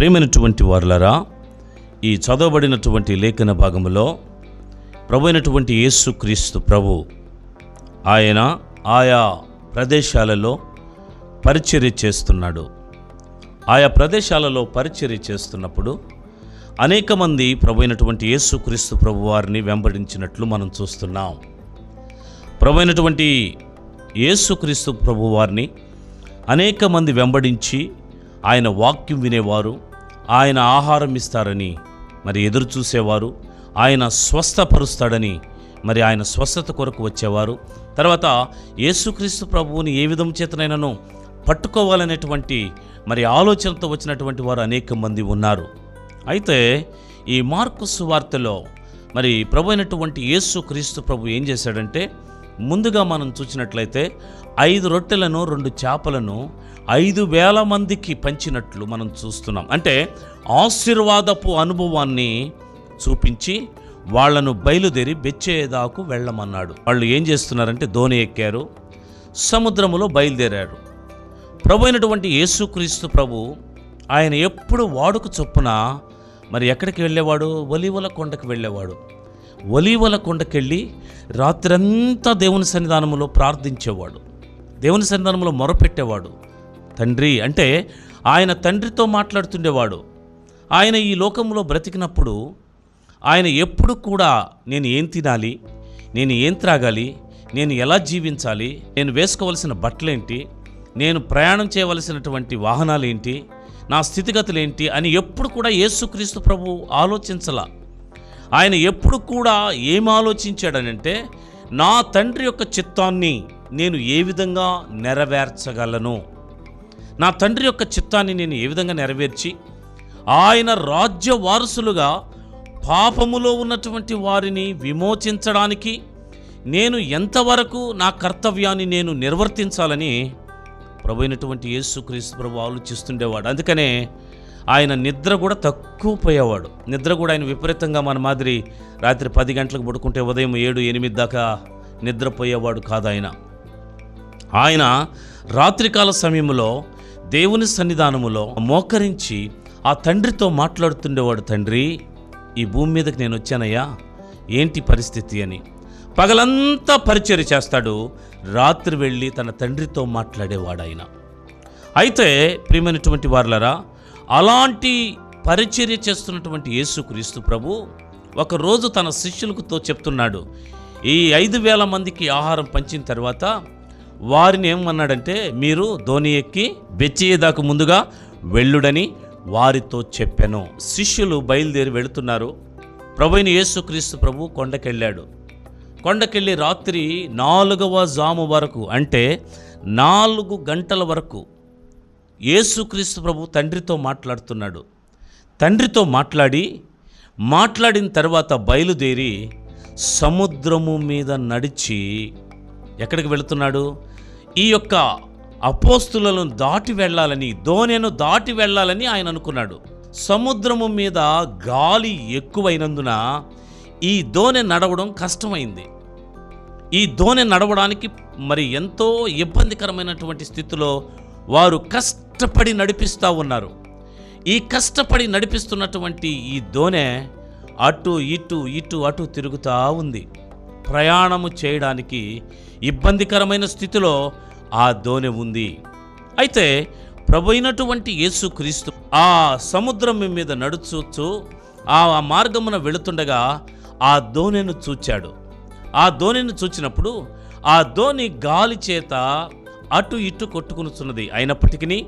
ప్రేమైనటువంటి వారులరా ఈ చదవబడినటువంటి లేఖన భాగంలో ప్రభు అయినటువంటి యేసుక్రీస్తు ప్రభు ఆయన ఆయా ప్రదేశాలలో పరిచర్య చేస్తున్నాడు. ఆయా ప్రదేశాలలో పరిచర్య చేస్తున్నప్పుడు అనేక మంది ప్రభు అయినటువంటి యేసుక్రీస్తు ప్రభు వారిని వెంబడించినట్లు మనం చూస్తున్నాం. ప్రభు అయినటువంటి యేసుక్రీస్తు ప్రభు వారిని అనేక మంది వెంబడించి ఆయన వాక్యం వినేవారు ఆయన ఆహారం ఇస్తారని మరి ఎదురు చూసేవారు. ఆయన స్వస్థపరుస్తాడని మరి ఆయన స్వస్థత కొరకు వచ్చేవారు. తర్వాత యేసుక్రీస్తు ప్రభువుని ఏ విధం చేతనైనాను పట్టుకోవాలనేటువంటి మరి ఆలోచనతో వచ్చినటువంటి వారు అనేక మంది ఉన్నారు. అయితే ఈ మార్కు సువార్తలో మరి ప్రభు అయినటువంటి యేసు క్రీస్తు ప్రభు ఏం చేశాడంటే ముందుగా మనం చూసినట్లయితే ఐదు రొట్టెలను రెండు చేపలను ఐదు వేల మందికి పంచినట్లు మనం చూస్తున్నాం. అంటే ఆశీర్వాదపు అనుభవాన్ని చూపించి వాళ్ళను బయలుదేరి బెచ్చేదాకు వెళ్ళమన్నాడు. వాళ్ళు ఏం చేస్తున్నారంటే ధోని ఎక్కారు సముద్రములో బయలుదేరారు. ప్రభు అయినటువంటి యేసుక్రీస్తు ప్రభు ఆయన ఎప్పుడు వాడుక చొప్పున మరి ఎక్కడికి వెళ్ళేవాడు? ఒలివల కొండకు వెళ్ళేవాడు. ఒలీవల కొండకెళ్ళి రాత్రంతా దేవుని సన్నిధానంలో ప్రార్థించేవాడు. దేవుని సన్నిధానంలో మొరపెట్టేవాడు. తండ్రి అంటే ఆయన తండ్రితో మాట్లాడుతుండేవాడు. ఆయన ఈ లోకంలో బ్రతికినప్పుడు ఆయన ఎప్పుడు కూడా నేను ఏం తినాలి నేను ఏం త్రాగాలి నేను ఎలా జీవించాలి నేను వేసుకోవలసిన బట్టలేంటి నేను ప్రయాణం చేయవలసినటువంటి వాహనాలు ఏంటి నా స్థితిగతులు ఏంటి అని ఎప్పుడు కూడా యేసుక్రీస్తు ప్రభు ఆలోచించలా. ఆయన ఎప్పుడు కూడా ఏం ఆలోచించాడనంటే నా తండ్రి యొక్క చిత్తాన్ని నేను ఏ విధంగా నెరవేర్చగలను? నా తండ్రి యొక్క చిత్తాన్ని నేను ఏ విధంగా నెరవేర్చి ఆయన రాజ్య వారసులుగా పాపములో ఉన్నటువంటి వారిని విమోచించడానికి నేను ఎంతవరకు నా కర్తవ్యాన్ని నేను నిర్వర్తించాలని ప్రభు అయినటువంటి యేసుక్రీస్తు ప్రభు ఆలోచిస్తుండేవాడు. అందుకనే ఆయన నిద్ర కూడా తక్కువ పోయేవాడు. నిద్ర కూడా ఆయన విపరీతంగా మన మాదిరి రాత్రి పది గంటలకు పడుకుంటే ఉదయం ఏడు ఎనిమిది దాకా నిద్రపోయేవాడు కాదు ఆయన. ఆయన రాత్రికాల సమయంలో దేవుని సన్నిధానములో మోకరించి ఆ తండ్రితో మాట్లాడుతుండేవాడు తండ్రి ఈ భూమి మీదకి నేను వచ్చానయ్యా. ఏంటి పరిస్థితి? అని. పగలంతా పరిచర్య చేస్తాడు. రాత్రి వెళ్ళి తన తండ్రితో మాట్లాడేవాడు ఆయన. అయితే ప్రియమైనటువంటి వారులరా అలాంటి పరిచర్య చేస్తున్నటువంటి యేసుక్రీస్తు ప్రభు ఒకరోజు తన శిష్యులకుతో చెప్తున్నాడు ఈ ఐదు వేల మందికి ఆహారం పంచిన తర్వాత వారిని ఏమన్నాడంటే మీరు ధోని ఎక్కి బెచ్చేదాకు ముందుగా వెళ్ళుడని వారితో చెప్పాను. శిష్యులు బయలుదేరి వెళుతున్నారు. ప్రభుైన యేసుక్రీస్తు ప్రభు కొండకెళ్ళాడు. కొండకెళ్ళి రాత్రి నాలుగవ జాము వరకు అంటే నాలుగు గంటల వరకు యేసుక్రీస్తు ప్రభు తండ్రితో మాట్లాడుతున్నాడు. తండ్రితో మాట్లాడి మాట్లాడిన తర్వాత బయలుదేరి సముద్రము మీద నడిచి ఎక్కడికి వెళుతున్నాడు? ఈ యొక్క అపోస్తులను దాటి వెళ్ళాలని దోణెను దాటి వెళ్ళాలని ఆయన అనుకున్నాడు. సముద్రము మీద గాలి ఎక్కువైనందున ఈ దోణె నడవడం కష్టమైంది. ఈ దోణె నడవడానికి మరి ఎంతో ఇబ్బందికరమైనటువంటి స్థితిలో వారు కష్టపడి నడిపిస్తూ ఉన్నారు. ఈ కష్టపడి నడిపిస్తున్నటువంటి ఈ దోనె అటు ఇటు ఇటు అటు తిరుగుతూ ఉంది. ప్రయాణము చేయడానికి ఇబ్బందికరమైన స్థితిలో ఆ దోనె ఉంది. అయితే ప్రభు అయినటువంటి యేసుక్రీస్తు ఆ సముద్రం మీద నడుచూచు ఆ మార్గమున వెళుతుండగా ఆ దోణెను చూచాడు. ఆ దోణిని చూచినప్పుడు ఆ దోణి గాలి చేత అటు ఇటు కొట్టుకునుచున్నది. అయినప్పటికీ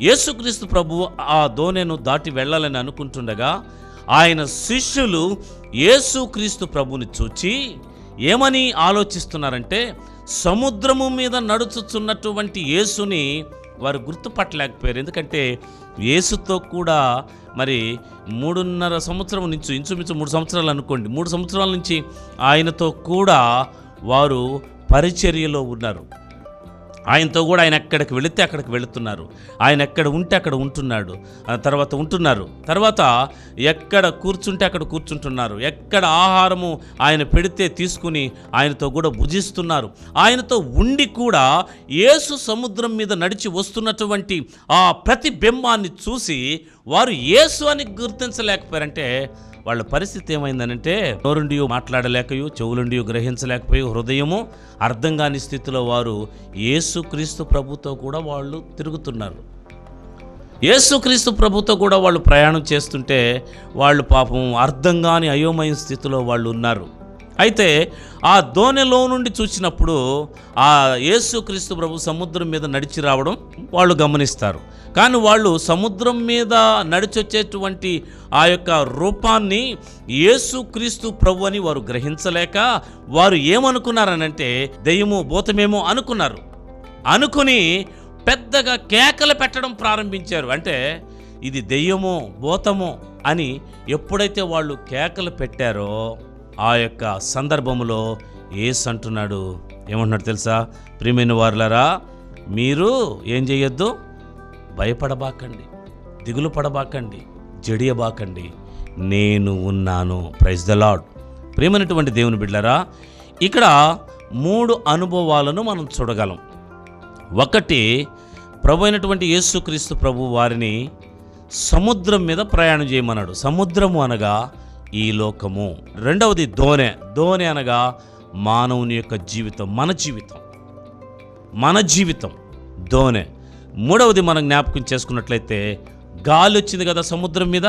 యేసుక్రీస్తు ప్రభు ఆ దోణెను దాటి వెళ్ళాలని అనుకుంటుండగా ఆయన శిష్యులు యేసుక్రీస్తు ప్రభుని చూచి ఏమని ఆలోచిస్తున్నారంటే సముద్రము మీద నడుచుచున్నటువంటి యేసుని వారు గుర్తుపట్టలేకపోయారు. ఎందుకంటే యేసుతో కూడా మరి మూడున్నర సంవత్సరం నుంచి ఇంచుమించు మూడు సంవత్సరాలు అనుకోండి మూడు సంవత్సరాల నుంచి ఆయనతో కూడా వారు పరిచర్యలో ఉన్నారు. ఆయనతో కూడా ఆయన ఎక్కడికి వెళితే అక్కడికి వెళుతున్నారు. ఆయన ఎక్కడ ఉంటే అక్కడ ఉంటున్నాడు. ఆ తర్వాత ఉంటున్నారు. తర్వాత ఎక్కడ కూర్చుంటే అక్కడ కూర్చుంటున్నారు. ఎక్కడ ఆహారము ఆయన పెడితే తీసుకుని ఆయనతో కూడా భుజిస్తున్నారు. ఆయనతో ఉండి కూడా యేసు సముద్రం మీద నడిచి వస్తున్నటువంటి ఆ ప్రతిబింబాన్ని చూసి వారు యేసు అని గుర్తించలేకపోయారంటే వాళ్ళ పరిస్థితి ఏమైందనంటే నోరుండి మాట్లాడలేకయు చెవులుండి గ్రహించలేకపోయి హృదయము అర్థం కాని స్థితిలో వారు యేసుక్రీస్తు ప్రభుతో కూడా వాళ్ళు తిరుగుతున్నారు. యేసుక్రీస్తు ప్రభుతో కూడా వాళ్ళు ప్రయాణం చేస్తుంటే వాళ్ళు పాపం అర్థం కాని అయోమయ స్థితిలో వాళ్ళు ఉన్నారు. అయితే ఆ దోణిలో నుండి చూసినప్పుడు ఆ యేసుక్రీస్తు ప్రభు సముద్రం మీద నడిచి రావడం వాళ్ళు గమనిస్తారు. కానీ వాళ్ళు సముద్రం మీద నడిచొచ్చేటువంటి ఆ యొక్క రూపాన్ని యేసుక్రీస్తు ప్రభు అని వారు గ్రహించలేక వారు ఏమనుకున్నారనంటే దెయ్యము భూతమేమో అనుకున్నారు. అనుకుని పెద్దగా కేకలు పెట్టడం ప్రారంభించారు. అంటే ఇది దెయ్యమో భూతమో అని ఎప్పుడైతే వాళ్ళు కేకలు పెట్టారో ఆ యొక్క సందర్భంలో ఏస్ అంటున్నాడు. ఏమంటున్నాడు తెలుసా? ప్రియమైన వారులరా మీరు ఏం చేయొద్దు? భయపడబాకండి దిగులు పడబాకండి జడియబాకండి. నేను ఉన్నాను. ప్రైజ్ ద లాడ్ ప్రేమైనటువంటి దేవుని బిడ్డరా ఇక్కడ మూడు అనుభవాలను మనం చూడగలం. ఒకటి ప్రభు అయినటువంటి యేసుక్రీస్తు ప్రభు వారిని సముద్రం మీద ప్రయాణం చేయమన్నాడు. సముద్రము అనగా ఈ లోకము. రెండవది దోనె దోనె అనగా మానవుని యొక్క జీవితం మన జీవితం. మన జీవితం దోనె మూడవది మనం జ్ఞాపకం చేసుకున్నట్లయితే గాలి వచ్చింది కదా సముద్రం మీద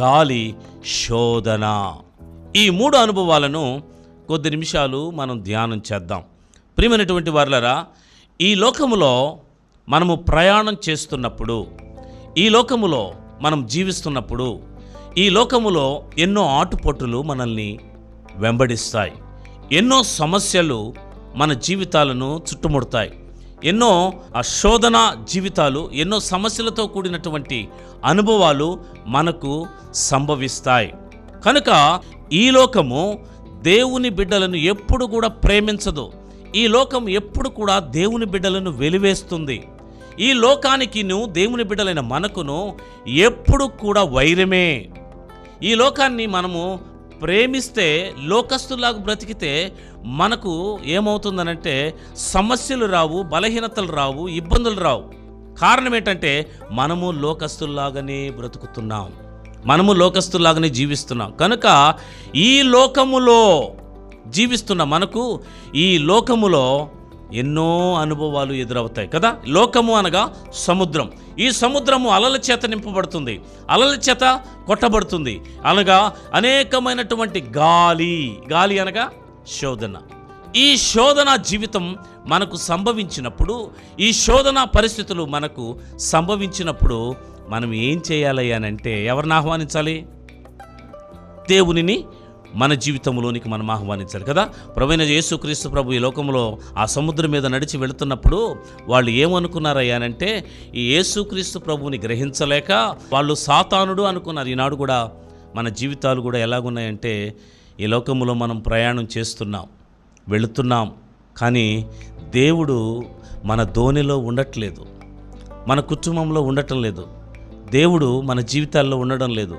గాలి శోధన. ఈ మూడు అనుభవాలను కొద్ది నిమిషాలు మనం ధ్యానం చేద్దాం. ప్రియమైనటువంటి వారులరా ఈ లోకములో మనము ప్రయాణం చేస్తున్నప్పుడు ఈ లోకములో మనం జీవిస్తున్నప్పుడు ఈ లోకములో ఎన్నో ఆటుపోటులు మనల్ని వెంబడిస్తాయి. ఎన్నో సమస్యలు మన జీవితాలను చుట్టుముడతాయి. ఎన్నో శోధన జీవితాలు ఎన్నో సమస్యలతో కూడినటువంటి అనుభవాలు మనకు సంభవిస్తాయి. కనుక ఈ లోకము దేవుని బిడ్డలను ఎప్పుడు కూడా ప్రేమించదు. ఈ లోకం ఎప్పుడు కూడా దేవుని బిడ్డలను వెలివేస్తుంది. ఈ లోకానికి నువ్వు దేవుని బిడ్డలైన మనకును ఎప్పుడు కూడా వైరమే. ఈ లోకాన్ని మనము ప్రేమిస్తే లోకస్తులాగా బ్రతికితే మనకు ఏమవుతుందనంటే సమస్యలు రావు బలహీనతలు రావు ఇబ్బందులు రావు. కారణం ఏంటంటే మనము లోకస్తుల్లాగానే బ్రతుకుతున్నాం. మనము లోకస్తుల్లాగానే జీవిస్తున్నాం. కనుక ఈ లోకములో జీవిస్తున్న మనకు ఈ లోకములో ఎన్నో అనుభవాలు ఎదురవుతాయి కదా? లోకము అనగా సముద్రం. ఈ సముద్రము అలల చేత నింపబడుతుంది. అలల చేత కొట్టబడుతుంది. అనగా అనేకమైనటువంటి గాలి. గాలి అనగా శోధన. ఈ శోధన జీవితం మనకు సంభవించినప్పుడు ఈ శోధన పరిస్థితులు మనకు సంభవించినప్పుడు మనం ఏం చేయాలి అని అంటే ఎవరిని ఆహ్వానించాలి? దేవునిని మన జీవితంలోనికి మనం ఆహ్వానించాలి కదా? ప్రవీణ యేసుక్రీస్తు ప్రభు ఈ లోకంలో ఆ సముద్రం మీద నడిచి వెళుతున్నప్పుడు వాళ్ళు ఏమనుకున్నారయ్యానంటే ఈ యేసుక్రీస్తు ప్రభువుని గ్రహించలేక వాళ్ళు సాతానుడు అనుకున్నారు. ఈనాడు కూడా మన జీవితాలు కూడా ఎలాగున్నాయంటే ఈ లోకంలో మనం ప్రయాణం చేస్తున్నాం వెళుతున్నాం కానీ దేవుడు మన ధోనిలో ఉండట్లేదు మన కుటుంబంలో ఉండటం లేదు దేవుడు మన జీవితాల్లో ఉండడం లేదు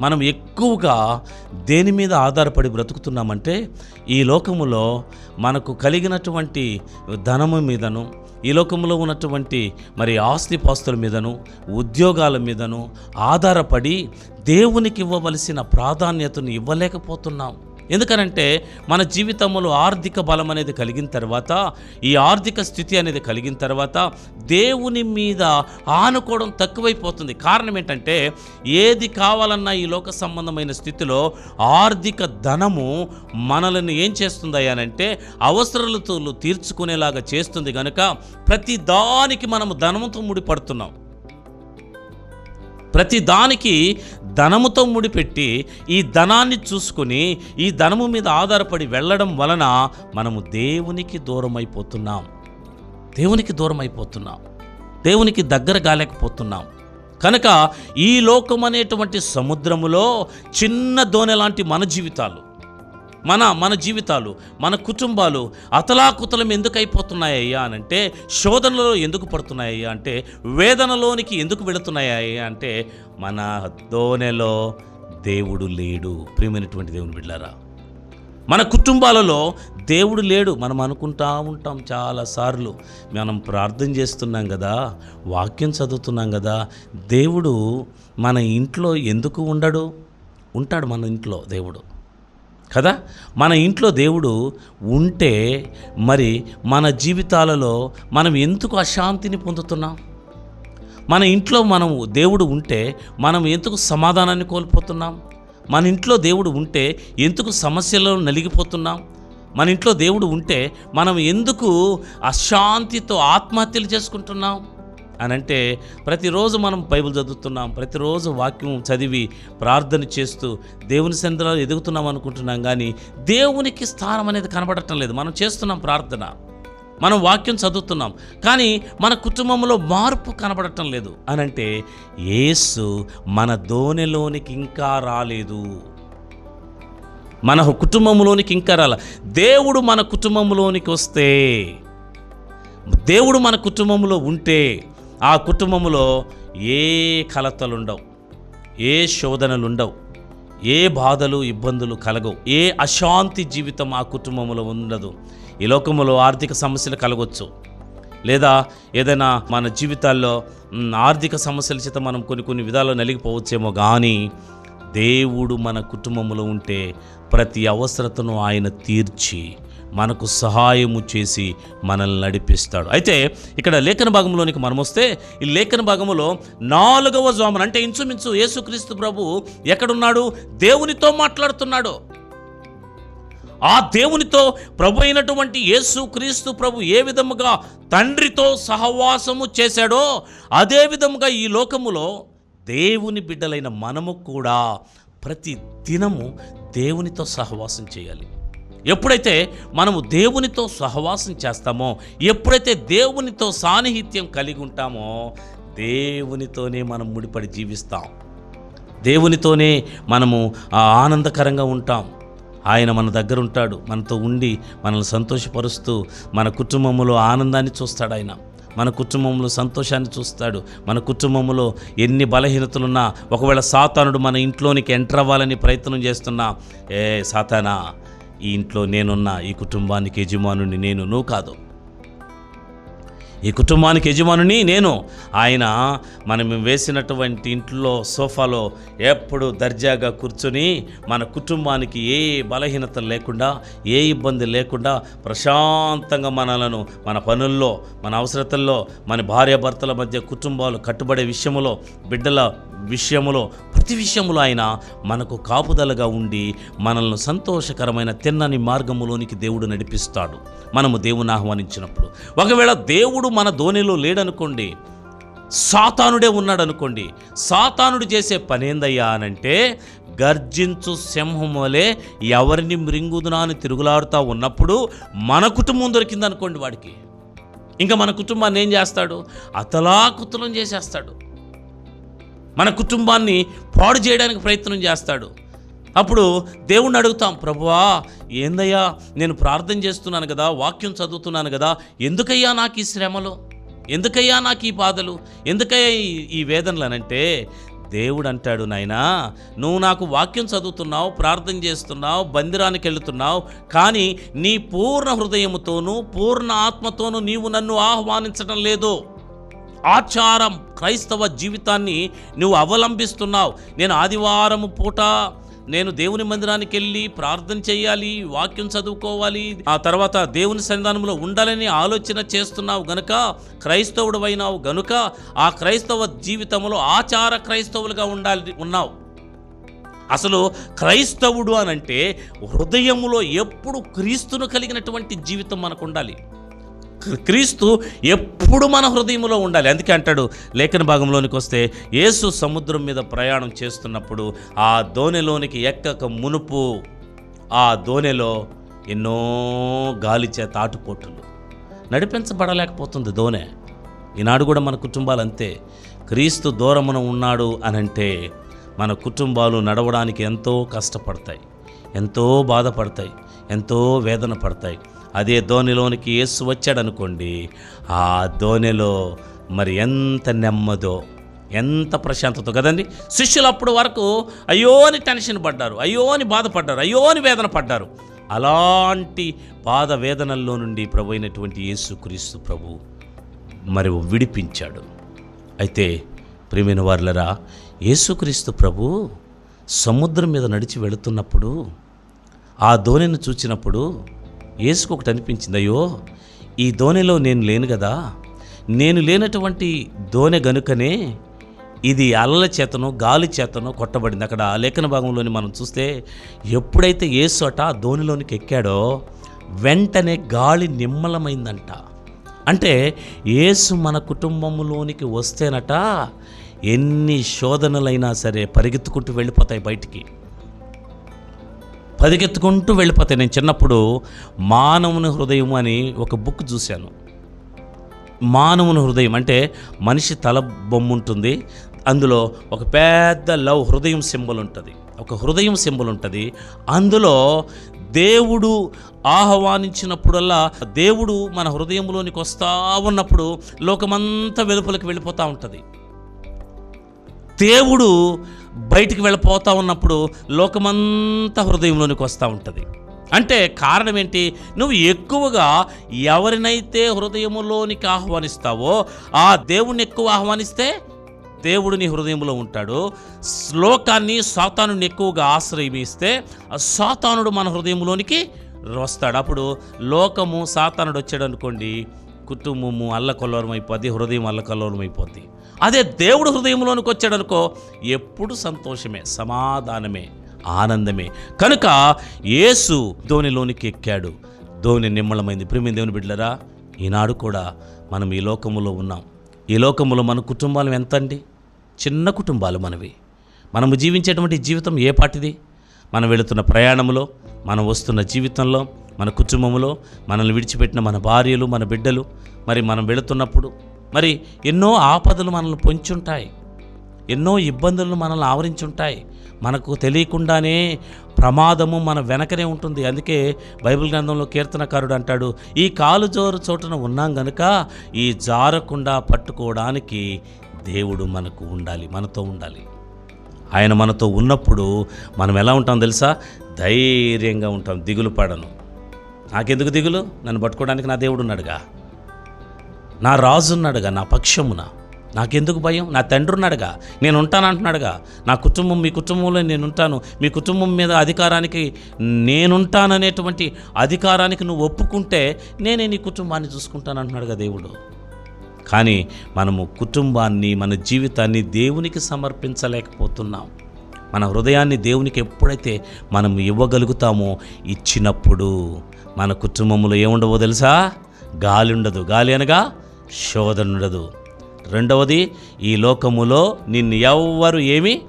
మనం ఎక్కువగా దేని మీద ఆధారపడి బ్రతుకుతున్నామంటే ఈ లోకములో మనకు కలిగినటువంటి ధనము మీదను ఈ లోకంలో ఉన్నటువంటి మరి ఆస్తిపాస్తుల మీదను ఉద్యోగాల మీదను ఆధారపడి దేవునికి ఇవ్వవలసిన ప్రాధాన్యతను ఇవ్వలేకపోతున్నాం. ఎందుకనంటే మన జీవితంలో ఆర్థిక బలం అనేది కలిగిన తర్వాత ఈ ఆర్థిక స్థితి అనేది కలిగిన తర్వాత దేవుని మీద ఆనుకోవడం తక్కువైపోతుంది. కారణం ఏంటంటే ఏది కావాలన్నా ఈ లోక సంబంధమైన స్థితిలో ఆర్థిక ధనము మనల్ని ఏం చేస్తుందయ్యానంటే అవసరాలతో తీర్చుకునేలాగా చేస్తుంది కనుక ప్రతి దానికి మనము ధనముతో ముడిపడుతున్నాం. ప్రతి దానికి ధనముతో ముడిపెట్టి ఈ ధనాన్ని చూసుకొని ఈ ధనము మీద ఆధారపడి వెళ్ళడం వలన మనము దేవునికి దూరం అయిపోతున్నాం దేవునికి దూరం అయిపోతున్నాం దేవునికి దగ్గర కాలేకపోతున్నాం. కనుక ఈ లోకం అనేటువంటి సముద్రములో చిన్న దోణె లాంటి మన జీవితాలు మన మన జీవితాలు మన కుటుంబాలు అతలాకుతలం ఎందుకు అయిపోతున్నాయ్యా అని అంటే శోధనలో ఎందుకు పడుతున్నాయ్యా అంటే వేదనలోనికి ఎందుకు వెళుతున్నాయ్యా అంటే మన దోనెలో దేవుడు లేడు. ప్రియమైనటువంటి దేవుని బిడ్డారా మన కుటుంబాలలో దేవుడు లేడు. మనం అనుకుంటా ఉంటాం చాలాసార్లు మనం ప్రార్థన చేస్తున్నాం కదా వాక్యం చదువుతున్నాం కదా దేవుడు మన ఇంట్లో ఎందుకు ఉండడు? ఉంటాడు మన ఇంట్లో దేవుడు. కదా? మన ఇంట్లో దేవుడు ఉంటే మరి మన జీవితాలలో మనం ఎందుకు అశాంతిని పొందుతున్నాం? మన ఇంట్లో మనం దేవుడు ఉంటే మనం ఎందుకు సమాధానాన్ని కోల్పోతున్నాం? మన ఇంట్లో దేవుడు ఉంటే ఎందుకు సమస్యలను నలిగిపోతున్నాం? మన ఇంట్లో దేవుడు ఉంటే మనం ఎందుకు అశాంతితో ఆత్మహత్యలు చేసుకుంటున్నాం? అని అంటే ప్రతిరోజు మనం బైబిల్ చదువుతున్నాం ప్రతిరోజు వాక్యం చదివి ప్రార్థన చేస్తూ దేవుని సందులో ఎదుగుతున్నాం అనుకుంటున్నాం కానీ దేవునికి స్థానం అనేది కనబడటం లేదు. మనం చేస్తున్నాం ప్రార్థన మనం వాక్యం చదువుతున్నాం కానీ మన కుటుంబంలో మార్పు కనబడటం లేదు. అని అంటే యేసు మన దోణిలోనికి ఇంకా రాలేదు. మన కుటుంబంలోనికి ఇంకా రాల. దేవుడు మన కుటుంబంలోనికి వస్తే దేవుడు మన కుటుంబంలో ఉంటే ఆ కుటుంబంలో ఏ కలతలు ఉండవు ఏ శోధనలుండవు ఏ బాధలు ఇబ్బందులు కలగవు ఏ అశాంతి జీవితం ఆ కుటుంబంలో ఉండదు ఈ లోకంలో ఆర్థిక సమస్యలు కలగవచ్చు లేదా ఏదైనా మన జీవితాల్లో ఆర్థిక సమస్యల చేత మనం కొన్ని కొన్ని విధాలు నలిగిపోవచ్చేమో కానీ దేవుడు మన కుటుంబంలో ఉంటే ప్రతి అవసరతను ఆయన తీర్చి మనకు సహాయము చేసి మనల్ని నడిపిస్తాడు. అయితే ఇక్కడ లేఖన భాగంలోనికి మనం వస్తే ఈ లేఖన భాగంలో నాలుగవ జోమన్ అంటే ఇంచుమించు యేసుక్రీస్తు ప్రభు ఎక్కడున్నాడు? దేవునితో మాట్లాడుతున్నాడు. ఆ దేవునితో ప్రభు అయినటువంటి యేసు క్రీస్తు ప్రభు ఏ విధముగా తండ్రితో సహవాసము చేశాడో అదే విధముగా ఈ లోకములో దేవుని బిడ్డలైన మనము కూడా ప్రతి దినము దేవునితో సహవాసం చేయాలి. ఎప్పుడైతే మనము దేవునితో సహవాసం చేస్తామో ఎప్పుడైతే దేవునితో సాన్నిహిత్యం కలిగి ఉంటామో దేవునితోనే మనం ముడిపడి జీవిస్తాం. దేవునితోనే మనము ఆనందకరంగా ఉంటాం. ఆయన మన దగ్గర ఉంటాడు మనతో ఉండి మనల్ని సంతోషపరుస్తూ మన కుటుంబంలో ఆనందాన్ని చూస్తాడు ఆయన. మన కుటుంబంలో సంతోషాన్ని చూస్తాడు. మన కుటుంబంలో ఎన్ని బలహీనతలున్నా ఒకవేళ సాతానుడు మన ఇంట్లోనికి ఎంటర్ అవ్వాలని ప్రయత్నం చేస్తున్నా ఏ సాతానా ఈ ఇంట్లో నేనున్నా ఈ కుటుంబానికి యజమానుని నేను నువ్వు కాదు. ఈ కుటుంబానికి యజమానుని నేను. ఆయన మనం వేసినటువంటి ఇంట్లో సోఫాలో ఎప్పుడు దర్జాగా కూర్చొని మన కుటుంబానికి ఏ బలహీనత లేకుండా ఏ ఇబ్బంది లేకుండా ప్రశాంతంగా మనలను మన పనుల్లో మన అవసరతల్లో మన భార్యాభర్తల మధ్య కుటుంబాలు కట్టుబడే విషయంలో బిడ్డల విషయములో ప్రతి విషయములో ఆయన మనకు కాపుదలగా ఉండి మనల్ని సంతోషకరమైన తిన్నని మార్గములోనికి దేవుడు నడిపిస్తాడు. మనము దేవుని ఆహ్వానించినప్పుడు. ఒకవేళ దేవుడు మన ధోనిలో లేడనుకోండి సాతానుడే ఉన్నాడనుకోండి సాతానుడు చేసే పనేందయ్యా అనంటే గర్జించు సింహం వలె ఎవరిని మృంగుదునా అని తిరుగులాడుతూ ఉన్నప్పుడు మన కుటుంబం దొరికిందనుకోండి వాడికి. ఇంకా మన కుటుంబాన్ని ఏం చేస్తాడు? అతలాకుతలం చేసేస్తాడు. మన కుటుంబాన్ని పాడు చేయడానికి ప్రయత్నం చేస్తాడు. అప్పుడు దేవుణ్ణి అడుగుతాం ప్రభువా ఏందయ్యా నేను ప్రార్థన చేస్తున్నాను కదా వాక్యం చదువుతున్నాను కదా ఎందుకయ్యా నాకు ఈ శ్రమలు? ఎందుకయ్యా నాకు ఈ బాధలు? ఎందుకయ్యా ఈ- వేదనలు అనంటే దేవుడు అంటాడు నాయనా నువ్వు నాకు వాక్యం చదువుతున్నావు ప్రార్థన చేస్తున్నావు బందిరానికి వెళుతున్నావు కానీ నీ పూర్ణ హృదయముతోనూ పూర్ణ ఆత్మతోనూ నీవు నన్ను ఆహ్వానించడం లేదు. ఆచారం క్రైస్తవ జీవితాన్ని నువ్వు అవలంబిస్తున్నావు. నేను ఆదివారం పూట నేను దేవుని మందిరానికి వెళ్ళి ప్రార్థన చేయాలి వాక్యం చదువుకోవాలి. ఆ తర్వాత దేవుని సన్నిధానంలో ఉండాలని ఆలోచన చేస్తున్నావు గనుక క్రైస్తవుడు అయినావు గనుక ఆ క్రైస్తవ జీవితంలో ఆచార క్రైస్తవులుగా ఉండాలి ఉన్నావు. అసలు క్రైస్తవుడు అనంటే హృదయములో ఎప్పుడు క్రీస్తును కలిగినటువంటి జీవితం మనకు ఉండాలి. క్రీస్తు ఎప్పుడు మన హృదయంలో ఉండాలి. అందుకే అంటాడు లేఖన భాగంలోనికి వస్తే యేసు సముద్రం మీద ప్రయాణం చేస్తున్నప్పుడు ఆ దోణిలోనికి ఎక్కక మునుపు ఆ దోణిలో ఎన్నో గాలి చేత ఆటుపోటులు. నడిపించబడలేకపోతుంది దోణె. ఈనాడు కూడా మన కుటుంబాలు అంతే. క్రీస్తు దూరమున ఉన్నాడు అనంటే మన కుటుంబాలు నడవడానికి ఎంతో కష్టపడతాయి ఎంతో బాధపడతాయి ఎంతో వేదన పడతాయి. అదే ధోనిలోనికి యేసు వచ్చాడనుకోండి ఆ ధోనిలో మరి ఎంత నెమ్మదో ఎంత ప్రశాంతతో కదండి? శిష్యులు అప్పుడు వరకు అయ్యో అని టెన్షన్ పడ్డారు అయ్యో అని బాధపడ్డారు అయ్యో అని వేదన పడ్డారు. అలాంటి బాధ వేదనల్లో నుండి ప్రభు అయినటువంటి యేసుక్రీస్తు ప్రభు మరి విడిపించాడు. అయితే ప్రియమైన వార్లరా యేసుక్రీస్తు ప్రభు సముద్రం మీద నడిచి వెళుతున్నప్పుడు ఆ ధోనిని చూచినప్పుడు యేసుకు ఒకటి అనిపించింది అయ్యో ఈ దోణిలో నేను లేను కదా. నేను లేనటువంటి దోనె గనుకనే ఇది అలల చేతను గాలి చేతను కొట్టబడింది. అక్కడ లేఖన భాగంలోని మనం చూస్తే ఎప్పుడైతే యేసు అట ఆ ధోనిలోనికి ఎక్కాడో వెంటనే గాలి నిమ్మలమైందంట. అంటే యేసు మన కుటుంబంలోనికి వస్తేనట ఎన్ని శోధనలైనా సరే పరిగెత్తుకుంటూ వెళ్ళిపోతాయి బయటికి. పరిగెత్తుకుంటూ వెళ్ళిపోతాయి నేను చిన్నప్పుడు మానవుని హృదయం అని ఒక బుక్ చూశాను. మానవుని హృదయం అంటే మనిషి తల బొమ్మ ఉంటుంది అందులో ఒక పెద్ద లవ్ హృదయం సింబల్ ఉంటుంది. ఒక హృదయం సింబల్ ఉంటుంది. అందులో దేవుడు ఆహ్వానించినప్పుడల్లా దేవుడు మన హృదయంలోనికి వస్తూ ఉన్నప్పుడు లోకమంతా వెలుపలికి వెళ్ళిపోతూ ఉంటుంది. దేవుడు బయటికి వెళ్ళిపోతూ ఉన్నప్పుడు లోకమంతా హృదయంలోనికి వస్తూ ఉంటుంది. అంటే కారణం ఏంటి? నువ్వు ఎక్కువగా ఎవరినైతే హృదయములోనికి ఆహ్వానిస్తావో ఆ దేవుణ్ణి ఎక్కువ ఆహ్వానిస్తే దేవుడు నీ హృదయంలో ఉంటాడు. శ్లోకాన్ని సాతానుని ఎక్కువగా ఆశ్రయిస్తే సాతానుడు మన హృదయంలోనికి వస్తాడు. అప్పుడు లోకము సాతానుడు వచ్చాడు అనుకోండి కుటుంబము అల్లకల్లోరం అయిపోద్ది హృదయం అల్లకల్లోరం అయిపోద్ది అదే దేవుడు హృదయంలోనికి వచ్చాడనుకో ఎప్పుడు సంతోషమే సమాధానమే ఆనందమే. కనుక యేసు ధోనిలోనికి ఎక్కాడు. ధోని నిమ్మలమైంది. ప్రేమి దేవుని బిడ్డలరా ఈనాడు కూడా మనం ఈ లోకములో ఉన్నాం. ఈ లోకములో మన కుటుంబాలు ఎంత అండి చిన్న కుటుంబాలు మనవి. మనము జీవించేటువంటి జీవితం ఏ పాటిది? మనం వెళుతున్న ప్రయాణంలో మనం వస్తున్న జీవితంలో మన కుటుంబంలో మనల్ని విడిచిపెట్టిన మన భార్యలు మన బిడ్డలు మరి మనం వెళుతున్నప్పుడు మరి ఎన్నో ఆపదలు మనల్ని పొంచుంటాయి. ఎన్నో ఇబ్బందులను మనల్ని ఆవరించుంటాయి. మనకు తెలియకుండానే ప్రమాదము మన వెనకనే ఉంటుంది. అందుకే బైబిల్ గ్రంథంలో కీర్తనకారుడు అంటాడు ఈ కాలు జోరు చోటున ఉన్నాం గనుక ఈ జారకుండా పట్టుకోవడానికి దేవుడు మనకు ఉండాలి మనతో ఉండాలి. ఆయన మనతో ఉన్నప్పుడు మనం ఎలా ఉంటాం తెలుసా? ధైర్యంగా ఉంటాం దిగులు పడను. నాకెందుకు దిగులు? నన్ను పట్టుకోవడానికి నా దేవుడు ఉన్నాడుగా. నా రాజున్నాడుగా నా పక్షమున. నాకెందుకు భయం? నా తండ్రి ఉన్నాడుగా నేను ఉంటానంటున్నాడుగా నా కుటుంబం మీ కుటుంబంలో నేను ఉంటాను మీ కుటుంబం మీద అధికారానికి నేనుంటాననేటువంటి అధికారానికి నువ్వు ఒప్పుకుంటే నేనే నీ కుటుంబాన్ని చూసుకుంటాను అంటున్నాడుగా దేవుడు. కానీ మనము కుటుంబాన్ని మన జీవితాన్ని దేవునికి సమర్పించలేకపోతున్నాం. మన హృదయాన్ని దేవునికి ఎప్పుడైతే మనం ఇవ్వగలుగుతామో ఇచ్చినప్పుడు మన కుటుంబంలో ఏముండవో తెలుసా? గాలి ఉండదు. గాలి అనగా శోధనుడదు. రెండవది ఈ లోకములో నిన్ను ఎవ్వరు ఏమీ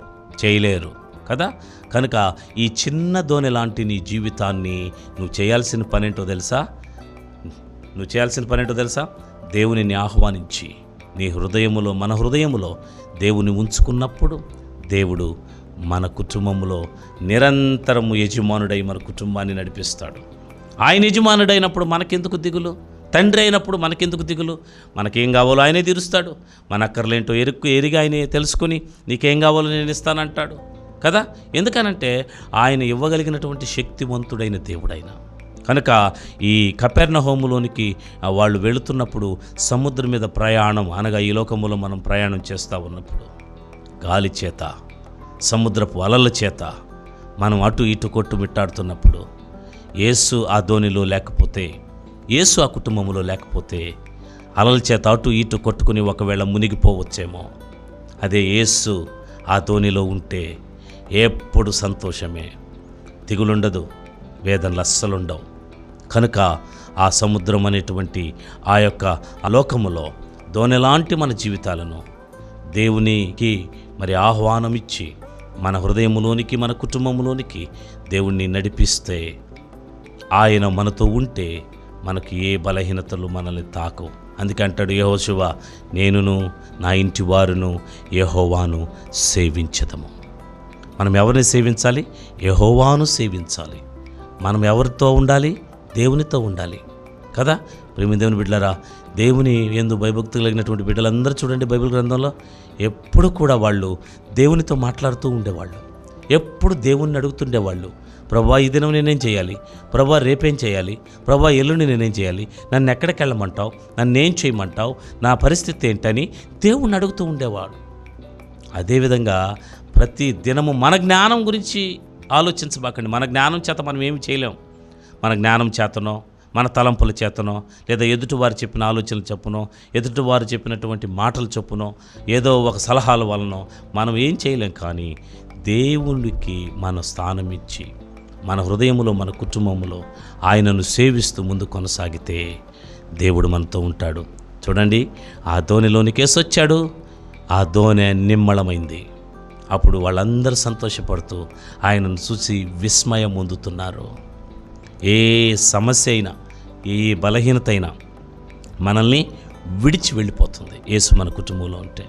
చేయలేరు. కదా? కనుక ఈ చిన్న దోణి లాంటి నీ జీవితాన్ని నువ్వు చేయాల్సిన పనేంటో తెలుసా? నువ్వు చేయాల్సిన పనేంటో తెలుసా? దేవునిని ఆహ్వానించి నీ హృదయములో మన హృదయములో దేవుని ఉంచుకున్నప్పుడు దేవుడు మన కుటుంబంలో నిరంతరము యజమానుడై మన కుటుంబాన్ని నడిపిస్తాడు. ఆయన యజమానుడైనప్పుడు మనకెందుకు దిగులు? తండ్రి అయినప్పుడు మనకెందుకు దిగులు? మనకేం కావాలో ఆయనే తీరుస్తాడు. మన అక్కర్లేంటో ఎరుక్కు ఎరిగి ఆయనే తెలుసుకుని నీకేం కావాలో నేను ఇస్తానంటాడు. కదా? ఎందుకనంటే ఆయన ఇవ్వగలిగినటువంటి శక్తివంతుడైన దేవుడైన. కనుక ఈ కపెర్ణ హోములోనికి వాళ్ళు వెళుతున్నప్పుడు సముద్రం మీద ప్రయాణం అనగా ఈ లోకములో మనం ప్రయాణం చేస్తూ ఉన్నప్పుడు గాలి చేత సముద్రపు అలల చేత మనం అటు ఇటు కొట్టుమిట్టాడుతున్నప్పుడు యేసు ఆ ధోనిలో లేకపోతే యేసు ఆ కుటుంబంలో లేకపోతే అలల చేత అటు ఇటు కొట్టుకుని ఒకవేళ మునిగిపోవచ్చేమో. అదే యేసు ఆ ధోనిలో ఉంటే ఎప్పుడు సంతోషమే. దిగులుండదు వేదనలు అస్సలుండవు. కనుక ఆ సముద్రం అనేటువంటి ఆ యొక్క అలోకములో దోనెలాంటి మన జీవితాలను దేవునికి మరి ఆహ్వానం ఇచ్చి మన హృదయములోనికి మన కుటుంబంలోనికి దేవుణ్ణి నడిపిస్తే ఆయన మనతో ఉంటే మనకి ఏ బలహీనతలు మనల్ని తాకవు. అందుకే అంటాడు యహోశివ నేనును నా ఇంటి వారును యహోవాను సేవించదము. మనం ఎవరిని సేవించాలి? యహోవాను సేవించాలి. మనం ఎవరితో ఉండాలి? దేవునితో ఉండాలి. కదా? ప్రేమి దేవుని బిడ్డలారా దేవుని ఎందు భయభక్తి కలిగినటువంటి బిడ్డలందరూ చూడండి బైబిల్ గ్రంథంలో. ఎప్పుడు కూడా వాళ్ళు దేవునితో మాట్లాడుతూ ఉండేవాళ్ళు. ఎప్పుడు దేవుణ్ణి అడుగుతుండేవాళ్ళు. ప్రభా ఈ దినం నేనేం చేయాలి? ప్రభా రేపేం చేయాలి? ప్రభా ఎల్లుండి నేనేం చేయాలి? నన్ను ఎక్కడికి వెళ్ళమంటావు? నన్ను ఏం చేయమంటావు? నా పరిస్థితి ఏంటని దేవుణ్ణి అడుగుతూ ఉండేవాడు. అదేవిధంగా ప్రతి దినము మన జ్ఞానం గురించి ఆలోచించబాకండి. మన జ్ఞానం చేత మనం ఏమి చేయలేం. మన జ్ఞానం చేతనో మన తలంపుల చేతనో లేదా ఎదుటివారు చెప్పిన ఆలోచనలు చెప్పునో ఎదుటివారు చెప్పినటువంటి మాటలు చెప్పునో ఏదో ఒక సలహాల వలనో మనం ఏం చేయలేం కానీ దేవునికి మన స్థానం ఇచ్చి మన హృదయములో మన కుటుంబంలో ఆయనను సేవిస్తూ ముందు కొనసాగితే దేవుడు మనతో ఉంటాడు. చూడండి ఆ ధోనిలోనికి వచ్చాడు. ఆ ధోని నిమ్మళమైంది అప్పుడు వాళ్ళందరూ సంతోషపడుతూ ఆయనను చూసి విస్మయం పొందుతున్నారు. ఏ సమస్య అయినా ఏ బలహీనత అయినా మనల్ని విడిచి వెళ్ళిపోతుంది. యేసు మన కుటుంబంలో ఉంటే.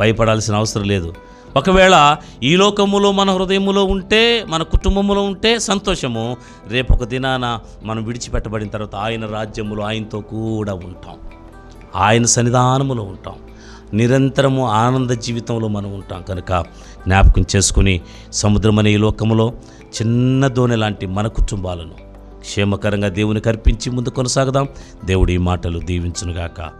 భయపడాల్సిన అవసరం లేదు. ఒకవేళ ఈ లోకములో మన హృదయములో ఉంటే మన కుటుంబములో ఉంటే సంతోషము. రేపు ఒక దినాన మనం విడిచిపెట్టబడిన తర్వాత ఆయన రాజ్యములో ఆయనతో కూడా ఉంటాం. ఆయన సన్నిధానములో ఉంటాం. నిరంతరము ఆనంద జీవితంలో మనం ఉంటాం. కనుక జ్ఞాపకం చేసుకుని సముద్రం అనే ఈ లోకములో చిన్న దోణి లాంటి మన కుటుంబాలను క్షేమకరంగా దేవుని కర్పించి ముందు కొనసాగదాం దేవుడి ఈ మాటలు దీవించునుగాక.